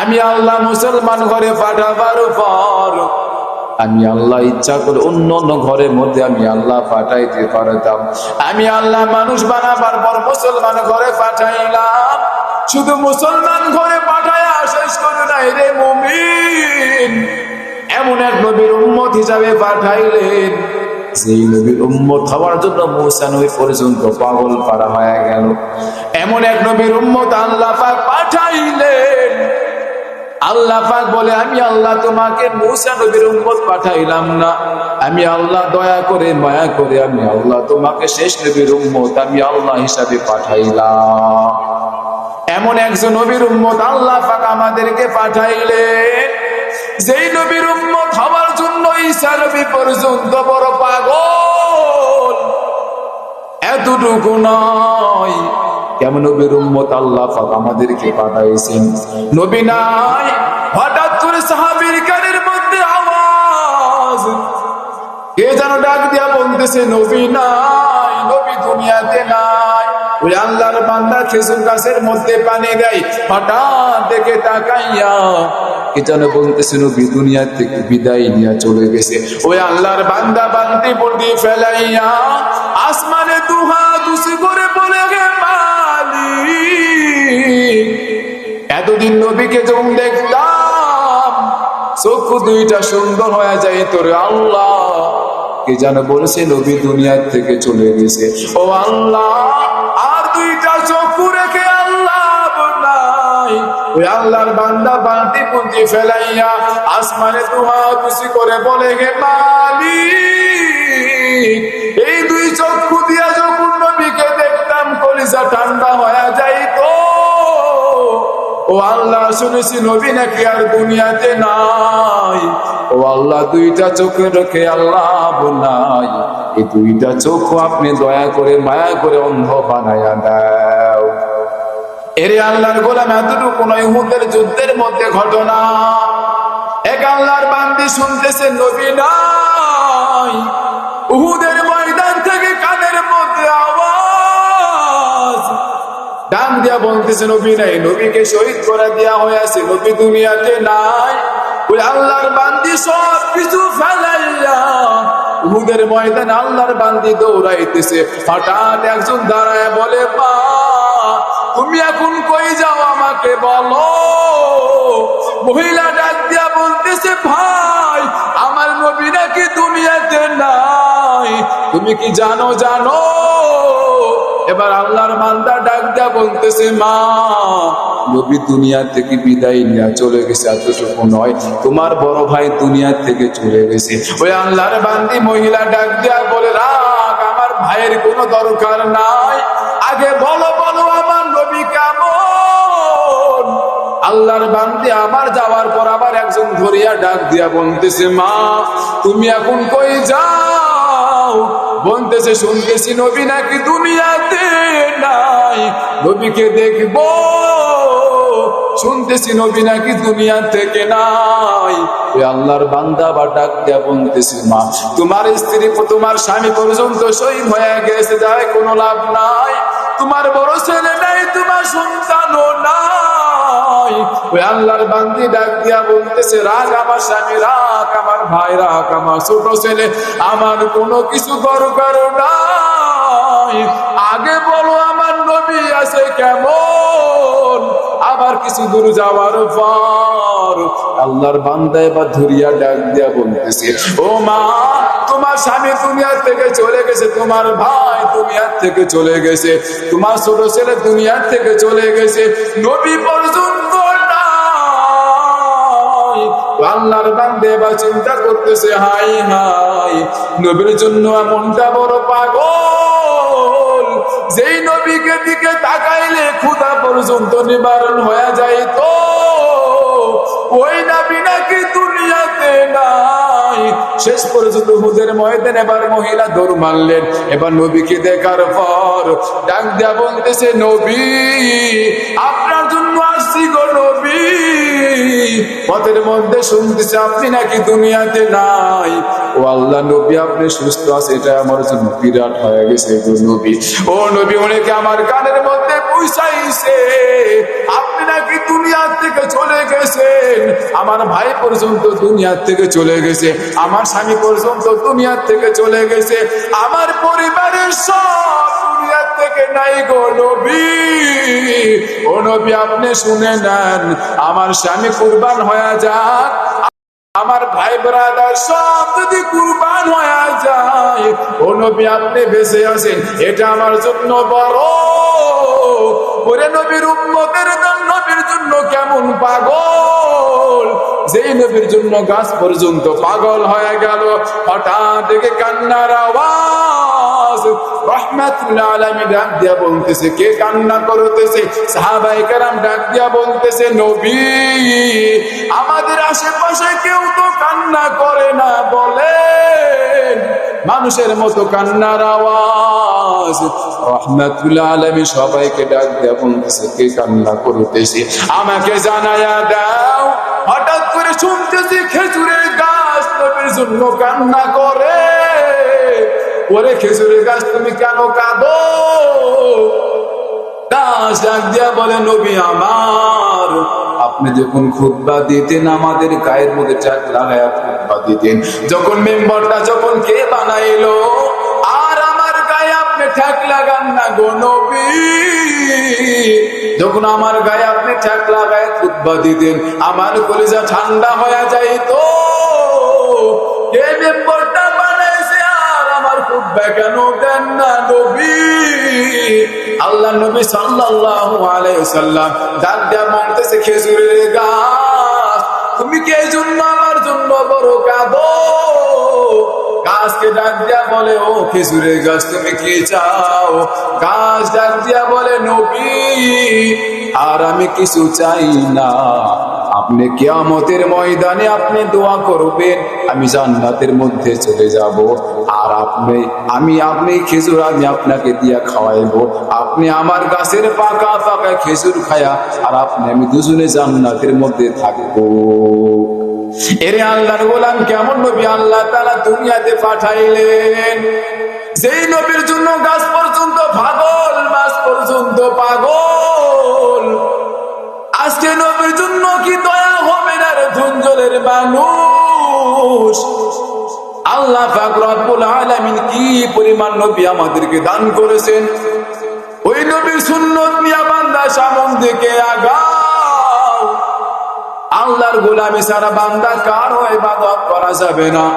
আমি আল্লাহ মুসলমান ঘরে পাঠাবার পর, আমি আল্লাহ ইচ্ছা করে অন্য অন্য ঘরের মধ্যে আমি আল্লাহ পাঠাইতে পারতাম। আমি আল্লাহ মানুষ বানাবার পর মুসলমান ঘরে পাঠাইলাম। শুধু মুসলমান ঘরে পাঠাইয়া শেষ করে নাই রে মুমিন। এমন এক নবীর উম্মত হিসাবে পাঠাইলেন। সেই নবীর উম্মত হওয়ার জন্য মৌসা নবী পর্যন্ত পাগল পাড়া হয়ে গেল। এমন এক নবীর উম্মত আল্লাহ পাক আল্লাহ পাক বলে, আমি আল্লাহ তোমাকে মৌসা নবীর উম্মত পাঠাইলাম না। আমি আল্লাহ দয়া করে, মায়া করে, আমি আল্লাহ তোমাকে শেষ নবীর উম্মত, আমি আল্লাহ হিসাবে পাঠাইলাম। এমন একজন নবীর উম্মত আল্লাহ পাক আমাদেরকে পাঠাইলেন। যেই নবীর উম্মত হওয়ার জন্য ঈসা নবী পর্যন্ত বড় পাগল। এতটুকু নয়। কেমন নবীর উম্মত আল্লাহ পাক আমাদেরকে পাঠাইছেন? নবী নাই, হঠাৎ করে সাহাবীর কানের মধ্যে আওয়াজ। কে যেন ডাক দিয়া বলতেছে, নবী নাই, নবী দুনিয়াতে নাই। ওই আল্লাহর বান্দা খেজুর গাছের মধ্যে পানি দেয়, হঠাৎ দেখে তাকাইয়া কে যেন বলতেছে, নবী দুনিয়া থেকে বিদায় নিয়ে চলে গেছে। ওই আল্লাহর বান্দা বান্দি বন্দি ফেলাইয়া আসমানে দুহা দুসি করে বলে গে এতদিন নবীকে যখন দেখতাম, চক্ষু দুইটা সুন্দর হয়ে যায় তোরে আল্লাহ। কে যেন বলেছে, নবী দুনিয়ার থেকে চলে গেছে। ও আল্লাহ, আর দুইটা চক্ষু রেখে আল্লাহ নাই। ওই আল্লাহর বান্দা ফেলাইয়া আসমানে খুশি করে বলে গে মালিক, এই দুই চক্ষু দিয়া যখন নবীকে দেখতাম, কলিজা ঠান্ডা হয়ে যাইতো ও আল্লাহ শুনেছি নবী নাকি আর দুনিয়াতে নাই। ও আল্লাহ, দুইটা চোখে রেখে আল্লাহ নাই। এই দুইটা চোখ আপনি দয়া করে, মায়া করে অন্ধ বানায়া দাও। এরে আল্লাহর গোলাম, এতটুকু নয়, হুদের যুদ্ধের মধ্যে ঘটনা। এক আল্লাহর বান্দি শুনতেছে, নবী নাই। উহুদের ডান দিয়া বলতেছে নবী নাই। নবীকে শহীদ করে দেওয়া হয়েছে নবী দুনিয়াতে নাই। ওই আল্লাহর সব কিছু দৌড়াইতেছে। হঠাৎ একজন দাঁড়ায় বলে, মা, তুমি এখন কই যাও আমাকে বলো? মহিলা ডাক দিয়া বলতেছে, ভাই, আমার নবী নাকি দুনিয়াতে নাই। তুমি কি জানো জানো? এবার আল্লাহর মান্দা ডাক দেয়া বলতেছে, মা, নবী দুনিয়া থেকে বিদায় নিয়ে চলে গেছে, এতটুকু নয়। তোমার বড় ভাই দুনিয়া থেকে চলে গেছে। ওই আল্লাহর বান্দি মহিলা ডাক দেয়া বলে রাখ আমার ভাইয়ের কোনো দরকার নাই। আগে বলো বলো, আমার নবী কেমন? আল্লাহর বান্দি আমার যাওয়ার পর আবার একজন ধরিয়া ডাক দিয়া বলতেছে, মা, তুমি এখন কই যাও? বলতেছে, শুনতেছি নবী নাকি দুনিয়াতে নাই নবীকে দেখব। শুনতেছি নবী নাকি দুনিয়া থেকে নাই। ওই আল্লাহর বান্দা বা ডাক দেয়া বলতেছি, মা, তোমার স্ত্রী তোমার স্বামী পর্যন্ত শহীদ হয়ে গেছে যায় কোনো লাভ নাই। তোমার বড় ছেলে নাই, তোমার সন্তানও নাই। ওই আল্লাহর বান্দি ডাক দিয়া বলতেছে, রাগ আমার স্বামী, রাগ আমার ভাই, রাগ আমার ছোট ছেলে। আমার কোনো কিছু দরকার নাই। কেমন? আবার কিছু দূর যাওয়ার পর আল্লাহর বান্দা এবার ধরিয়া ডাক দিয়া বলতেছে, ও মা, তোমার স্বামী দুনিয়ার থেকে চলে গেছে, তোমার ভাই দুনিয়ার থেকে চলে গেছে, তোমার ছোট ছেলে দুনিয়ার থেকে চলে গেছে, নবী পর্যন্ত আল্লাহর বান্দে বা চিন্তা করতেছে হাই হাই নবীর জন্য এমনটা বড় পাগল। পর্যন্ত নিবারণ হয়ে যায় তো, ওই নবী নাকি দুনিয়াতে নাই। শেষ পর্যন্ত হুদের ময়দান এবার মহিলা দৌড় মারলেন। এবার নবীকে দেখার পর ডাক দেয়া বলতেছে, নবী, আপনার জন্য আসছি গো নবী। পথের মধ্যে শুনতেছে, আপনি নাকি দুনিয়াতে নাই? ও আল্লাহ, নবী আপনি সুস্থ আছে এটা আমার জন্য বিরাট হয়ে গেছে গো নবী। ও নবী, অনেকে আমার কানের মধ্যে পৌঁছাইছে আপনি নাকি দুনিয়ার থেকে চলে গেছেন। আমার ভাই পর্যন্ত দুনিয়ার থেকে চলে গেছে। আমার স্বামী পর্যন্ত দুনিয়ার থেকে চলে গেছে। আমার পরিবারের সব দুনিয়ার থেকে নাই গো নবী। ও নবী, আপনি শুনে নেন, আমার স্বামী কুরবান হয়ে যাক। আমার ভাই ব্রাদার, সব যদি কুরবান হয়ে যায়, ও নবী আপনি বেঁচে আছেন, এটা আমার জন্য বড়। ওরে নবীর উন্নতের দাম নবীর জন্য কেমন পাগল? যেই নবীর জন্য গাছ পর্যন্ত পাগল হয়ে গেল, হঠাৎ দেখে কান্নার আওয়াজ। মানুষের মতো কান্নার আওয়াজ। রহমাতুল্লাহ আলমী সবাইকে ডাক দেয়া বলতেছে, কে কান্না করতেছে? আমাকে জানায়া দাও। হঠাৎ করে শুনতেছি খেজুরের গাছ নবীর জন্য কান্না করে। ওরে খেজুরের গাছ তুমি কেন কাঁদো? গাছ ডাক দিয়া বলে, নবী আমার, আপনি যখন দিতেন, আমাদের গায়ের মধ্যে চাক লাগায়া দিতেন। যখন মেম্বারটা যখন কে বানাইলো, আর আমার গায়ে আপনি লাগান না গো নবী। যখন আমার গায়ে আপনি লাগায় দিতেন, আমার কলিজা ঠান্ডা হয়ে যাইতো। কে আর কেন না আল্লাহ ডাক খেজুরের গাছ। তুমি কে আমার গাছকে ডাক দিয়া বলে, ও গাছ, তুমি কি চাও? গাছ ডাক দিয়া বলে, নবী, আর আমি কিছু চাই না। আপনি কিয়ামতের ময়দানে আপনি দোয়া করবেন, আমি জান্নাতের মধ্যে চলে যাব। আর আপনি, আমি আপনি খেজুর আমি আপনাকে দিয়া খাওয়াইবো। আপনি আমার গাছের পাকা পাকা খেজুর খায়া, আর আপনি, আমি দুজনে জান্নাতের মধ্যে থাকব। এরে আল্লাহর গোলাম, কেমন নবী আল্লাহ তারা দুনিয়াতে পাঠাইলেন? সেই নবীর জন্য গাছ পর্যন্ত পাগল, মাছ পর্যন্ত পাগল। কি দয়া হবে না রে ধুঞ্জলের মানুষ? আল্লাহ আলামিন কি পরিমাণ নবী আমাদেরকে দান করেছেন? ওই নবীর সুন্নত নিয়া বান্দা সামন দিকে আগাও। আল্লাহর গোলামি সারা বান্দা কারও ইবাদত করা যাবে না।